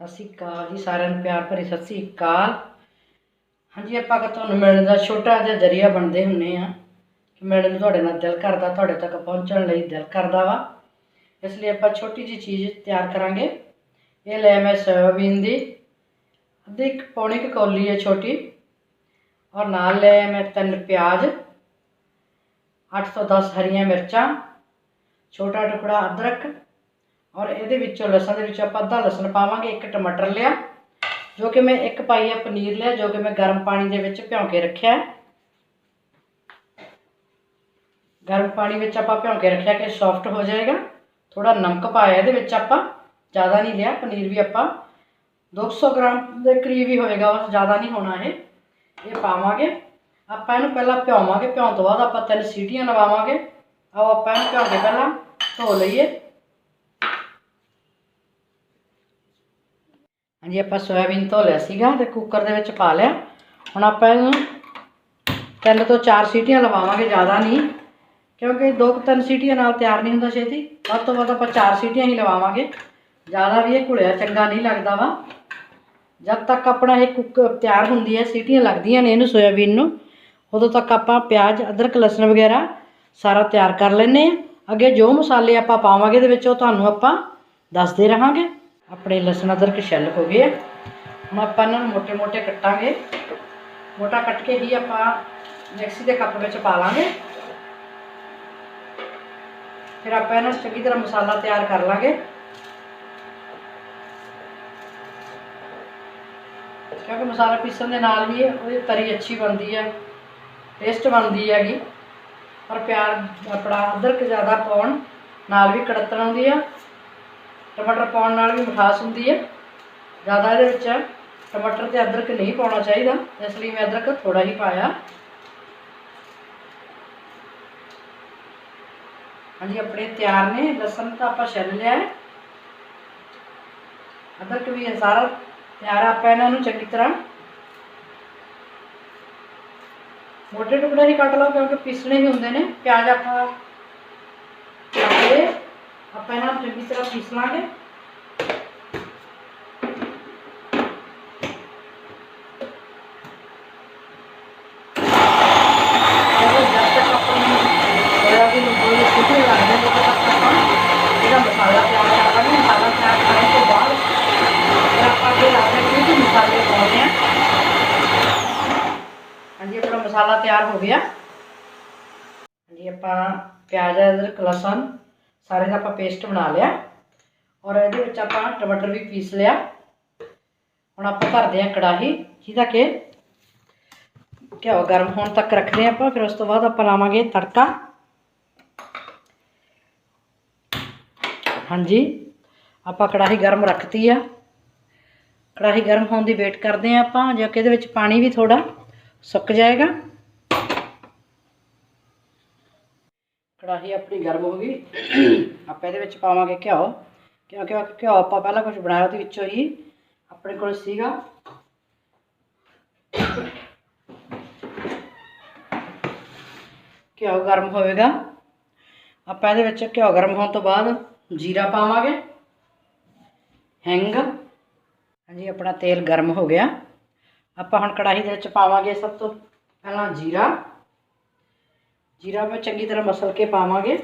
ਸਤਿ ਸ਼੍ਰੀ ਅਕਾਲ ਜੀ ਸਾਰਿਆਂ ਨੂੰ, ਪਿਆਰ ਭਰੀ ਸਤਿ ਸ਼੍ਰੀ ਅਕਾਲ। ਹਾਂਜੀ, ਆਪਾਂ ਕਿ ਤੁਹਾਨੂੰ ਮਿਲਣ ਦਾ ਛੋਟਾ ਜਿਹਾ ਜਰੀਆ ਬਣਦੇ ਹੁੰਨੇ ਆ ਕਿ ਮਿਲਣ ਨੂੰ ਤੁਹਾਡੇ ਨਾਲ ਦਿਲ ਕਰਦਾ, ਤੁਹਾਡੇ ਤੱਕ ਪਹੁੰਚਣ ਲਈ ਦਿਲ ਕਰਦਾ ਵਾ। ਇਸ ਲਈ ਆਪਾਂ ਛੋਟੀ ਜਿਹੀ ਚੀਜ਼ ਤਿਆਰ ਕਰਾਂਗੇ। ਇਹ ਲੈ ਮੈਂ ਸੋਇਆਬੀਨ ਦੀ। ਅੱਧੀ ਇੱਕ ਪੌਣੀ ਕੁ ਕੌਲੀ ਹੈ ਛੋਟੀ। ਔਰ ਨਾਲ ਲੈ ਮੈਂ ਤਿੰਨ ਪਿਆਜ਼ 8 ਤੋਂ 10 ਹਰੀਆਂ ਮਿਰਚਾਂ, ਛੋਟਾ ਟੁਕੜਾ ਅਦਰਕ ਔਰ ਇਹਦੇ ਵਿੱਚੋਂ ਲਸਣ ਦੇ ਵਿੱਚ ਆਪਾਂ ਅੱਧਾ ਲਸਣ ਪਾਵਾਂਗੇ, ਇੱਕ ਟਮਾਟਰ ਲਿਆ, ਜੋ ਕਿ ਮੈਂ ਇੱਕ ਪਾਈਆ ਪਨੀਰ ਲਿਆ, ਜੋ ਕਿ ਮੈਂ ਗਰਮ ਪਾਣੀ ਦੇ ਵਿੱਚ ਭਿਉਂ ਕੇ ਰੱਖਿਆ। ਗਰਮ ਪਾਣੀ ਵਿੱਚ ਆਪਾਂ ਭਿਉਂ ਕੇ ਰੱਖਿਆ ਕਿ ਸੌਫਟ ਹੋ ਜਾਏਗਾ। ਥੋੜਾ ਨਮਕ ਪਾਇਆ ਇਹਦੇ ਵਿੱਚ ਆਪਾਂ, ਜ਼ਿਆਦਾ ਨਹੀਂ ਲਿਆ, ਪਨੀਰ ਵੀ ਆਪਾਂ 200 ਗ੍ਰਾਮ ਦੇ ਕਰੀਬ ਹੀ ਹੋਏਗਾ ਬਸ ਜ਼ਿਆਦਾ ਨਹੀਂ ਹੋਣਾ ਇਹ। ਇਹ ਪਾਵਾਂਗੇ। ਆਪਾਂ ਇਹਨੂੰ ਪਹਿਲਾਂ ਭਿਉਵਾਂਗੇ, ਭਿਉਣ ਤੋਂ ਬਾਅਦ ਆਪਾਂ ਤਿੰਨ ਸੀਟੀਆਂ ਲਵਾਵਾਂਗੇ। ਆਓ ਆਪਾਂ ਇਹਨੂੰ ਭਿਉਂ ਕੇ ਪਹਿਲਾਂ ਧੋ ਲਈਏ। ਹਾਂਜੀ, ਆਪਾਂ ਸੋਇਆਬੀਨ ਧੋ ਲਿਆ ਸੀਗਾ ਤੇ ਕੁੱਕਰ ਦੇ ਵਿੱਚ ਪਾ ਲਿਆ। ਹੁਣ ਆਪਾਂ ਇਹਨੂੰ ਤਿੰਨ ਤੋਂ ਚਾਰ ਸੀਟੀਆਂ ਲਵਾਵਾਂਗੇ, ਜ਼ਿਆਦਾ ਨਹੀਂ, ਕਿਉਂਕਿ ਦੋ ਕੁ ਤਿੰਨ ਸੀਟੀਆਂ ਨਾਲ ਤਿਆਰ ਨਹੀਂ ਹੁੰਦਾ ਛੇਤੀ। ਵੱਧ ਤੋਂ ਵੱਧ ਆਪਾਂ ਚਾਰ ਸੀਟੀਆਂ ਹੀ ਲਵਾਵਾਂਗੇ। ਜ਼ਿਆਦਾ ਵੀ ਇਹ ਘੁਲਿਆ, ਚੰਗਾ ਨਹੀਂ ਲੱਗਦਾ ਵਾ। ਜਦ ਤੱਕ ਆਪਣਾ ਇਹ ਕੁੱਕ ਤਿਆਰ ਹੁੰਦੀ ਹੈ, ਸੀਟੀਆਂ ਲੱਗਦੀਆਂ ਨੇ ਇਹਨੂੰ ਸੋਇਆਬੀਨ ਨੂੰ, ਉਦੋਂ ਤੱਕ ਆਪਾਂ ਪਿਆਜ਼, ਅਦਰਕ, ਲਸਣ ਵਗੈਰਾ ਸਾਰਾ ਤਿਆਰ ਕਰ ਲੈਨੇ ਆ ਅੱਗੇ ਜੋ ਮਸਾਲੇ ਆਪਾਂ ਪਾਵਾਂਗੇ ਇਹਦੇ ਵਿੱਚ, ਉਹ ਤੁਹਾਨੂੰ ਆਪਾਂ ਦੱਸਦੇ ਰਹਾਂਗੇ। ਆਪਣੇ ਲਸਣ ਅਦਰਕ ਛਿੱਲ ਹੋ ਗਏ ਹੁਣ ਆਪਾਂ ਇਹਨਾਂ ਨੂੰ ਮੋٹے-ਮੋٹے ਕੱਟਾਂਗੇ। ਮੋਟਾ ਕੱਟ ਕੇ ਹੀ ਆਪਾਂ ਮਿਕਸੀ ਦੇ ਕੱਪ ਵਿੱਚ ਪਾ ਲਾਂਗੇ। ਫਿਰ ਆਪਾਂ ਇਹਨਾਂ ਨੂੰ ਚੰਗੀ ਤਰ੍ਹਾਂ ਮਸਾਲਾ ਤਿਆਰ ਕਰ ਲਾਂਗੇ। ਕਿਉਂਕਿ ਮਸਾਲਾ ਪੀਸਣ ਦੇ ਨਾਲ ਵੀ ਉਹਦੀ ਤਰੀ ਅੱਛੀ ਬਣਦੀ ਆ ਟੇਸਟ ਬਣਦੀ ਹੈਗੀ। ਪਰ ਪਿਆਰ ਆਪਣਾ ਅਦਰਕ ਜ਼ਿਆਦਾ ਪਾਉਣ ਨਾਲ ਵੀ ਕੜਤਣ ਆਉਂਦੀ ਆ। ਟਮਾਟਰ ਪਾਉਣ ਨਾਲ ਵੀ ਮਿਠਾਸ ਹੁੰਦੀ ਹੈ। ਜ਼ਿਆਦਾ ਇਹਦੇ ਵਿੱਚ ਟਮਾਟਰ ਤੇ ਅਦਰਕ ਨਹੀਂ ਪਾਉਣਾ ਚਾਹੀਦਾ। ਇਸ ਲਈ ਮੈਂ ਅਦਰਕ ਥੋੜਾ ਹੀ ਪਾਇਆ। ਹਾਂਜੀ, ਆਪਣੇ ਤਿਆਰ ਨੇ। ਲਸਣ ਤਾਂ ਆਪਾਂ ਛਿੱਲ ਲਿਆ ਹੈ। ਅਦਰਕ ਵੀ ਇਹ ਸਾਰਾ ਤਿਆਰ ਆਪਾਂ ਇਹਨਾਂ ਨੂੰ ਚੰਗੀ ਤਰ੍ਹਾਂ ਮੋਟੇ ਟੁਕੜੇ ਹੀ ਕੱਟ ਲਓ, ਕਿਉਂਕਿ ਪੀਸਣੇ ਹੀ ਹੁੰਦੇ ਨੇ। ਪਿਆਜ਼ ਆਪਾਂ ਆਪਾਂ ਚੰਗੀ ਤਰ੍ਹਾਂ ਪੀਸ ਲਾਂਗੇ। ਆਪਾਂ ਨੂੰ ਮਸਾਲਾ ਤਿਆਰ ਕਰਾਂਗੇ ਤਿਆਰ ਕਰਨ ਤੋਂ ਬਾਅਦ ਫਿਰ ਆਪਾਂ ਹਾਂਜੀ, ਆਪਣਾ ਮਸਾਲਾ ਤਿਆਰ ਹੋ ਗਿਆ। ਹਾਂਜੀ, ਆਪਾਂ ਪਿਆਜ਼ ਅਦਰਕ, ਲਸਣ ਸਾਰੇ ਦਾ ਆਪਾਂ ਪੇਸਟ ਬਣਾ ਲਿਆ। ਔਰ ਇਹਦੇ ਵਿੱਚ ਆਪਾਂ ਟਮਾਟਰ ਵੀ ਪੀਸ ਲਿਆ। ਹੁਣ ਆਪਾਂ ਭਰਦੇ ਹਾਂ ਕੜਾਹੀ, ਜਿਹਦਾ ਕਿ ਘਿਓ ਗਰਮ ਹੋਣ ਤੱਕ ਰੱਖਦੇ ਹਾਂ ਆਪਾਂ, ਫਿਰ ਉਸ ਤੋਂ ਬਾਅਦ ਆਪਾਂ ਲਾਵਾਂਗੇ ਤੜਕਾ। ਹਾਂਜੀ, ਆਪਾਂ ਕੜਾਹੀ ਗਰਮ ਰੱਖਤੀ ਆ। ਕੜਾਹੀ ਗਰਮ ਹੋਣ ਦੀ ਵੇਟ ਕਰਦੇ ਹਾਂ ਆਪਾਂ, ਜੋ ਕਿ ਇਹਦੇ ਵਿੱਚ ਪਾਣੀ ਵੀ ਥੋੜਾ ਸੁੱਕ ਜਾਏਗਾ। ਕੜਾਹੀ ਆਪਣੀ ਗਰਮ ਹੋ ਗਈ। ਆਪਾਂ ਇਹਦੇ ਵਿੱਚ ਪਾਵਾਂਗੇ ਘਿਓ। ਕਿਉਂਕਿ ਘਿਓ ਆਪਾਂ ਪਹਿਲਾਂ ਕੁਝ ਬਣਾਇਆ ਉਹਦੇ ਵਿੱਚੋਂ ਹੀ। ਆਪਣੇ ਕੋਲ ਸੀਗਾ। ਘਿਓ ਗਰਮ ਹੋਵੇਗਾ। ਆਪਾਂ ਇਹਦੇ ਵਿੱਚ ਘਿਓ ਗਰਮ ਹੋਣ ਤੋਂ ਬਾਅਦ ਜੀਰਾ ਪਾਵਾਂਗੇ। ਹਿੰਗ। ਹਾਂਜੀ, ਆਪਣਾ ਤੇਲ ਗਰਮ ਹੋ ਗਿਆ। ਆਪਾਂ ਹੁਣ ਕੜਾਹੀ ਦੇ ਵਿੱਚ ਪਾਵਾਂਗੇ ਸਭ ਤੋਂ ਪਹਿਲਾਂ ਜੀਰਾ। ਜੀਰਾ ਮੈਂ ਚੰਗੀ ਤਰ੍ਹਾਂ ਮਸਲ ਕੇ ਪਾਵਾਂਗੇ।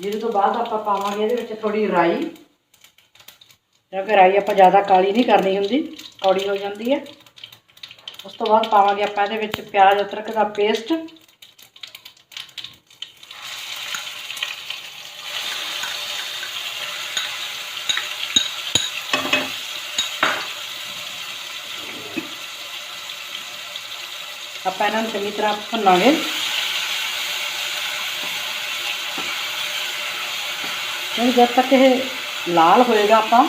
ਜੀਰੇ ਤੋਂ ਬਾਅਦ ਆਪਾਂ ਪਾਵਾਂਗੇ ਇਹਦੇ ਵਿੱਚ ਥੋੜੀ ਰਾਈ। ਕਿਉਂਕਿ ਰਾਈ ਆਪਾਂ ਜ਼ਿਆਦਾ ਕਾਲੀ ਨਹੀਂ ਕਰਨੀ ਹੁੰਦੀ, ਕੌੜੀ ਹੋ ਜਾਂਦੀ ਹੈ। ਉਸ ਤੋਂ ਬਾਅਦ ਪਾਵਾਂਗੇ ਆਪਾਂ ਇਹਦੇ ਵਿੱਚ ਪਿਆਜ਼, ਅਦਰਕ ਦਾ ਪੇਸਟ। ਆਪਾਂ ਇਹਨਾਂ ਨੂੰ ਚੰਗੀ ਤਰ੍ਹਾਂ ਭੁੰਨਾਂਗੇ ਕਿਉਂਕਿ ਜਦ ਤੱਕ ਇਹ ਲਾਲ ਹੋਏਗਾ ਆਪਾਂ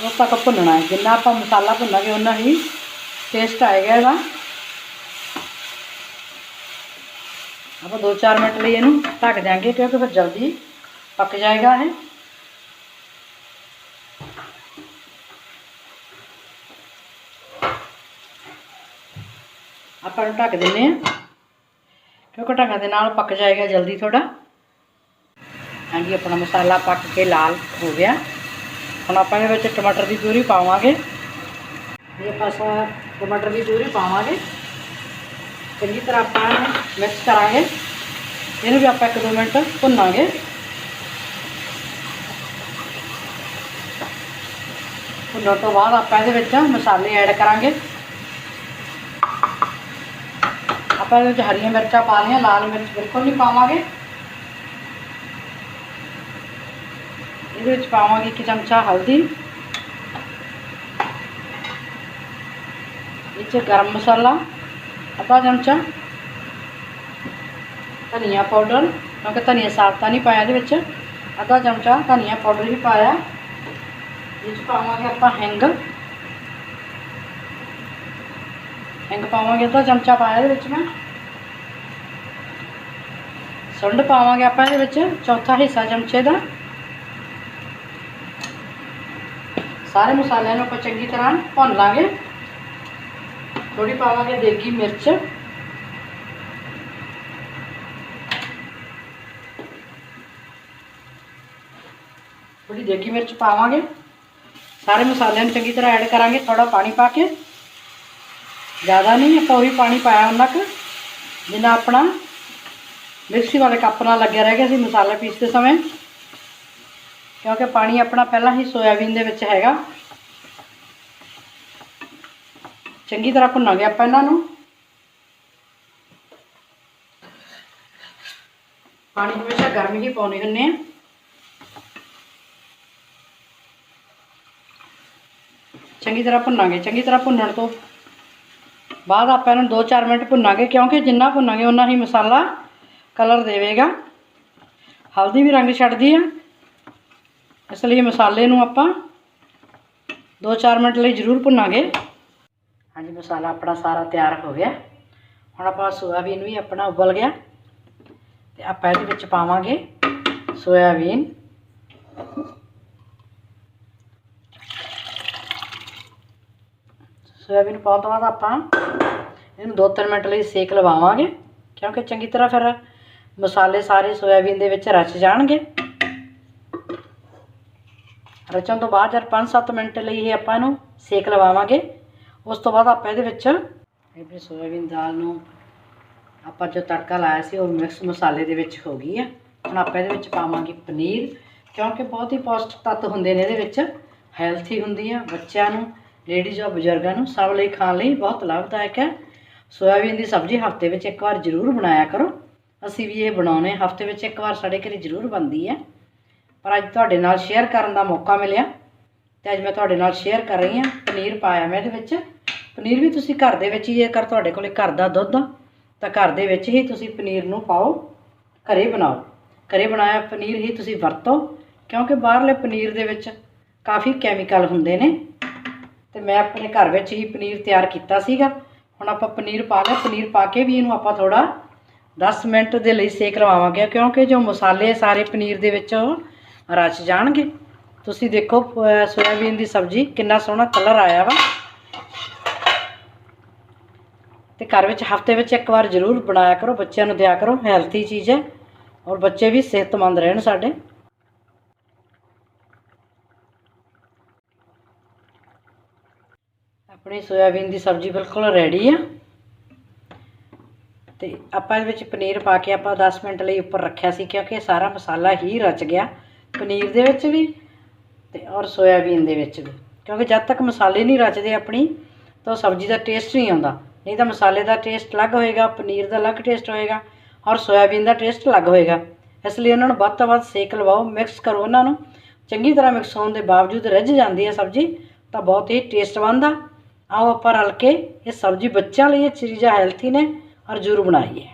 ਉਦੋਂ ਤੱਕ ਭੁੰਨਣਾ ਹੈ ਜਿੰਨਾ ਆਪਾਂ ਮਸਾਲਾ ਭੁੰਨਾਂਗੇ ਉਨਾ ਹੀ ਟੇਸਟ ਆਏਗਾ ਇਹਦਾ ਆਪਾਂ 2-4 ਮਿੰਟ ਲਈ ਇਹਨੂੰ ਢੱਕ ਦਿਆਂਗੇ ਕਿਉਂਕਿ ਫਿਰ ਜਲਦੀ ਪੱਕ ਜਾਏਗਾ ਇਹ ਆਪਾਂ ਨੂੰ ਢੱਕ ਦਿੰਨੇ ਆ ਕਿਉਂਕਿ ਢੱਕਣ ਦੇ ਨਾਲ ਪੱਕ ਜਾਏਗਾ ਜਲਦੀ ਥੋੜਾ ਹਾਂਜੀ, ਆਪਣਾ ਮਸਾਲਾ ਪੱਕ ਕੇ ਲਾਲ ਹੋ ਗਿਆ। ਹੁਣ ਆਪਾਂ ਇਹਦੇ ਵਿੱਚ ਟਮਾਟਰ ਦੀ ਪਿਊਰੀ ਪਾਵਾਂਗੇ। ਇਹ ਪਾਸਾ ਟਮਾਟਰ ਦੀ ਪਿਊਰੀ ਪਾਵਾਂਗੇ। ਚੰਗੀ ਤਰ੍ਹਾਂ ਆਪਾਂ ਮਿਕਸ ਕਰਾਂਗੇ। ਇਹਨੂੰ ਵੀ ਆਪਾਂ 1-2 ਮਿੰਟ ਭੁੰਨਾਂਗੇ। ਭੁੰਨਣ ਤੋਂ ਬਾਅਦ ਆਪਾਂ ਇਹਦੇ ਵਿੱਚ ਮਸਾਲੇ ਐਡ ਕਰਾਂਗੇ। ਆਪਾਂ ਇਹਦੇ ਵਿੱਚ ਹਰੀਆਂ ਮਿਰਚਾਂ ਪਾ ਲਈਆਂ, ਲਾਲ ਮਿਰਚ ਬਿਲਕੁਲ ਨਹੀਂ ਪਾਵਾਂਗੇ। ਇਹਦੇ ਵਿੱਚ ਪਾਵਾਂਗੇ ਇੱਕ ਚਮਚਾ ਹਲਦੀ। ਵਿੱਚ ਗਰਮ ਮਸਾਲਾ, ਅੱਧਾ ਚਮਚਾ ਧਨੀਆ ਪਾਊਡਰ, ਕਿਉਂਕਿ ਧਨੀਆ ਸਾਬਤਾ ਨਹੀਂ ਪਾਇਆ ਇਹਦੇ ਵਿੱਚ। ਅੱਧਾ ਚਮਚਾ ਧਨੀਆ ਪਾਊਡਰ ਵੀ ਪਾਇਆ। ਵਿੱਚ ਪਾਵਾਂਗੇ ਆਪਾਂ ਹਿੰਗ। ਹਿੰਗ ਪਾਵਾਂਗੇ ਅੱਧਾ ਚਮਚਾ ਪਾਇਆ ਇਹਦੇ ਵਿੱਚ ਮੈਂ। ਸੁੰਡ ਪਾਵਾਂਗੇ ਆਪਾਂ ਇਹਦੇ ਵਿੱਚ, ਚੌਥਾ ਹਿੱਸਾ ਚਮਚੇ ਦਾ। ਸਾਰੇ ਮਸਾਲਿਆਂ ਨੂੰ ਆਪਾਂ ਚੰਗੀ ਤਰ੍ਹਾਂ ਭੁੰਨ ਲਾਂਗੇ। ਥੋੜੀ ਪਾਵਾਂਗੇ ਦੇਗੀ ਮਿਰਚ। ਥੋੜੀ ਦੇਗੀ ਮਿਰਚ ਪਾਵਾਂਗੇ। ਸਾਰੇ ਮਸਾਲਿਆਂ ਨੂੰ ਚੰਗੀ ਤਰ੍ਹਾਂ ਐਡ ਕਰਾਂਗੇ ਥੋੜਾ ਪਾਣੀ ਪਾ ਕੇ। ਜ਼ਿਆਦਾ ਨਹੀਂ ਆਪਾਂ ਉਹੀ ਪਾਣੀ ਪਾਇਆ ਉਹਨਾਂ ਕੁ, ਜਿੰਨਾ ਆਪਣਾ ਮਿਕਸੀ ਵਾਲੇ ਕੱਪ ਨਾਲ ਲੱਗਿਆ ਰਹਿ ਗਿਆ ਸੀ ਮਸਾਲਾ ਪੀਸਦੇ ਸਮੇਂ। ਕਿਉਂਕਿ ਪਾਣੀ ਆਪਣਾ ਪਹਿਲਾਂ ਹੀ ਸੋਇਆਬੀਨ ਦੇ ਵਿੱਚ ਹੈਗਾ। ਚੰਗੀ ਤਰ੍ਹਾਂ ਭੁੰਨਾਂਗੇ ਆਪਾਂ ਇਹਨਾਂ ਨੂੰ। ਪਾਣੀ ਹਮੇਸ਼ਾ ਗਰਮ ਹੀ ਪਾਉਣੇ ਹੁੰਨੇ ਆ। ਚੰਗੀ ਤਰ੍ਹਾਂ ਭੁੰਨਾਂਗੇ, ਚੰਗੀ ਤਰ੍ਹਾਂ ਭੁੰਨਣ ਤੋਂ ਬਾਅਦ ਆਪਾਂ ਇਹਨੂੰ 2-4 ਮਿੰਟ ਭੁੰਨਾਂਗੇ, ਕਿਉਂਕਿ ਜਿੰਨਾ ਭੁੰਨਾਂਗੇ ਉਨਾ ਹੀ ਮਸਾਲਾ ਕਲਰ ਦੇਵੇਗਾ। ਹਲਦੀ ਵੀ ਰੰਗ ਛੱਡਦੀ ਆ। ਇਸ ਲਈ ਮਸਾਲੇ ਨੂੰ ਆਪਾਂ 2-4 ਮਿੰਟ ਲਈ ਜ਼ਰੂਰ ਭੁੰਨਾਂਗੇ। ਹਾਂਜੀ, ਮਸਾਲਾ ਆਪਣਾ ਸਾਰਾ ਤਿਆਰ ਹੋ ਗਿਆ। ਹੁਣ ਆਪਾਂ ਸੋਇਆਬੀਨ ਵੀ ਆਪਣਾ ਉਬਲ ਗਿਆ। ਤੇ ਆਪਾਂ ਇਹਦੇ ਵਿੱਚ ਪਾਵਾਂਗੇ ਸੋਇਆਬੀਨ। ਸੋਇਆਬੀਨ ਪਾਉਣ ਤੋਂ ਬਾਅਦ ਆਪਾਂ ਇਹਨੂੰ 2-3 ਮਿੰਟ ਲਈ ਸੇਕ ਲਵਾਵਾਂਗੇ। ਕਿਉਂਕਿ ਚੰਗੀ ਤਰ੍ਹਾਂ ਫਿਰ ਮਸਾਲੇ ਸਾਰੇ ਸੋਇਆਬੀਨ ਦੇ ਵਿੱਚ ਰਚ ਜਾਣਗੇ। ਰਚਣ ਤੋਂ ਬਾਅਦ ਜਦ 5-7 ਮਿੰਟ ਲਈ ਇਹ ਆਪਾਂ ਇਹਨੂੰ ਸੇਕ ਲਵਾਵਾਂਗੇ, ਉਸ ਤੋਂ ਬਾਅਦ ਆਪਾਂ ਇਹਦੇ ਵਿੱਚ ਇਹ ਸੋਇਆਬੀਨ ਦਾਲ ਨੂੰ ਆਪਾਂ ਜੋ ਤੜਕਾ ਲਾਇਆ ਸੀ ਉਹ ਮਿਕਸ ਮਸਾਲੇ ਦੇ ਵਿੱਚ ਹੋ ਗਈ ਆ। ਹੁਣ ਆਪਾਂ ਇਹਦੇ ਵਿੱਚ ਪਾਵਾਂਗੇ ਪਨੀਰ, ਕਿਉਂਕਿ ਬਹੁਤ ਹੀ ਪੌਸ਼ਟਿਕ ਤੱਤ ਹੁੰਦੇ ਨੇ ਇਹਦੇ ਵਿੱਚ, ਹੈਲਥੀ ਹੁੰਦੀ ਆ ਬੱਚਿਆਂ ਨੂੰ। ਲੇਡੀਜ਼ ਔਰ ਬਜ਼ੁਰਗਾਂ ਨੂੰ ਸਭ ਲਈ ਖਾਣ ਲਈ ਬਹੁਤ ਲਾਭਦਾਇਕ ਹੈ। ਸੋਇਆਬੀਨ ਦੀ ਸਬਜ਼ੀ ਹਫ਼ਤੇ ਵਿੱਚ ਇੱਕ ਵਾਰ ਜ਼ਰੂਰ ਬਣਾਇਆ ਕਰੋ। ਅਸੀਂ ਵੀ ਇਹ ਬਣਾਉਨੇ ਹਫ਼ਤੇ ਵਿੱਚ ਇੱਕ ਵਾਰ ਸਾਡੇ ਘਰੇ ਜ਼ਰੂਰ ਬਣਦੀ ਹੈ। ਪਰ ਅੱਜ ਤੁਹਾਡੇ ਨਾਲ ਸ਼ੇਅਰ ਕਰਨ ਦਾ ਮੌਕਾ ਮਿਲਿਆ। ਤੇ ਅੱਜ ਮੈਂ ਤੁਹਾਡੇ ਨਾਲ ਸ਼ੇਅਰ ਕਰ ਰਹੀ ਹਾਂ। ਪਨੀਰ ਪਾਇਆ ਮੈਂ ਇਹਦੇ ਵਿੱਚ। ਪਨੀਰ ਵੀ ਤੁਸੀਂ ਘਰ ਦੇ ਵਿੱਚ ਹੀ ਜੇਕਰ ਤੁਹਾਡੇ ਕੋਲੇ ਘਰ ਦਾ ਦੁੱਧ ਆ, ਤਾਂ ਘਰ ਦੇ ਵਿੱਚ ਹੀ ਤੁਸੀਂ ਪਨੀਰ ਨੂੰ ਪਾਓ। ਘਰੇ ਬਣਾਓ। ਘਰੇ ਬਣਾਇਆ ਪਨੀਰ ਹੀ ਤੁਸੀਂ ਵਰਤੋ। ਕਿਉਂਕਿ ਬਾਹਰਲੇ ਪਨੀਰ ਦੇ ਵਿੱਚ ਕਾਫੀ ਕੈਮੀਕਲ ਹੁੰਦੇ ਨੇ। ਤੇ ਮੈਂ ਆਪਣੇ ਘਰ ਵਿੱਚ ਹੀ ਪਨੀਰ ਤਿਆਰ ਕੀਤਾ ਸੀਗਾ। ਹੁਣ ਆਪਾਂ ਪਨੀਰ ਪਾ ਲਿਆ ਪਨੀਰ ਪਾ ਕੇ ਵੀ ਇਹਨੂੰ ਆਪਾਂ ਥੋੜਾ 10 ਮਿੰਟ ਦੇ ਲਈ ਸੇਕ ਲਵਾਵਾਂਗੇ, ਕਿਉਂਕਿ ਜੋ ਮਸਾਲੇ ਸਾਰੇ ਪਨੀਰ ਦੇ ਵਿੱਚ ਉਹ ਰਚ ਜਾਣਗੇ। ਤੁਸੀਂ ਦੇਖੋ ਸੋਇਆਬੀਨ ਦੀ ਸਬਜ਼ੀ ਕਿੰਨਾ ਸੋਹਣਾ ਕਲਰ ਆਇਆ ਵਾ। ਤੇ ਘਰ ਵਿੱਚ ਹਫ਼ਤੇ ਵਿੱਚ ਇੱਕ ਵਾਰ ਜ਼ਰੂਰ ਬਣਾਇਆ ਕਰੋ, ਬੱਚਿਆਂ ਨੂੰ ਦਿਆ ਕਰੋ ਹੈਲਥੀ ਚੀਜ਼ ਹੈ। ਔਰ ਬੱਚੇ ਵੀ ਸਿਹਤਮੰਦ ਰਹਿਣ ਸਾਡੇ। ਆਪਣੀ ਸੋਇਆਬੀਨ ਦੀ ਸਬਜ਼ੀ ਬਿਲਕੁਲ ਰੈਡੀ ਆ। ਤੇ ਆਪਾਂ ਇਹਦੇ ਵਿੱਚ ਪਨੀਰ ਪਾ ਕੇ ਆਪਾਂ 10 ਮਿੰਟ ਲਈ ਉੱਪਰ ਰੱਖਿਆ ਸੀ ਕਿਉਂਕਿ ਸਾਰਾ ਮਸਾਲਾ ਹੀ ਰਚ ਗਿਆ ਪਨੀਰ ਦੇ ਵਿੱਚ ਵੀ ਤੇ ਔਰ ਸੋਇਆਬੀਨ ਦੇ ਵਿੱਚ ਵੀ। ਕਿਉਂਕਿ ਜਦ ਤੱਕ ਮਸਾਲੇ ਨਹੀਂ ਰਚਦੇ ਆਪਣੀ, ਤਾਂ ਸਬਜ਼ੀ ਦਾ ਟੇਸਟ ਨਹੀਂ ਆਉਂਦਾ। ਨਹੀਂ ਤਾਂ ਮਸਾਲੇ ਦਾ ਟੇਸਟ ਅਲੱਗ ਹੋਏਗਾ, ਪਨੀਰ ਦਾ ਅਲੱਗ ਟੇਸਟ ਹੋਏਗਾ ਔਰ ਸੋਇਆਬੀਨ ਦਾ ਟੇਸਟ ਅਲੱਗ ਹੋਏਗਾ। ਇਸ ਲਈ ਉਹਨਾਂ ਨੂੰ ਵੱਧ ਤੋਂ ਵੱਧ ਸੇਕ ਲਵਾਓ ਮਿਕਸ ਕਰੋ ਉਹਨਾਂ ਨੂੰ। ਚੰਗੀ ਤਰ੍ਹਾਂ ਮਿਕਸ ਹੋਣ ਦੇ ਬਾਵਜੂਦ ਰਿੱਝ ਜਾਂਦੀ ਹੈ ਸਬਜ਼ੀ, ਤਾਂ ਬਹੁਤ ਹੀ ਟੇਸਟ ਬਣਦਾ। ਆਓ ਆਪਾਂ ਰਲ ਕੇ ਇਹ ਸਬਜ਼ੀ ਬੱਚਿਆਂ ਲਈ ਇਹ ਚੀਜ਼ਾਂ ਹੈਲਥੀ ਨੇ ਔਰ ਜ਼ਰੂਰ ਬਣਾਈਏ।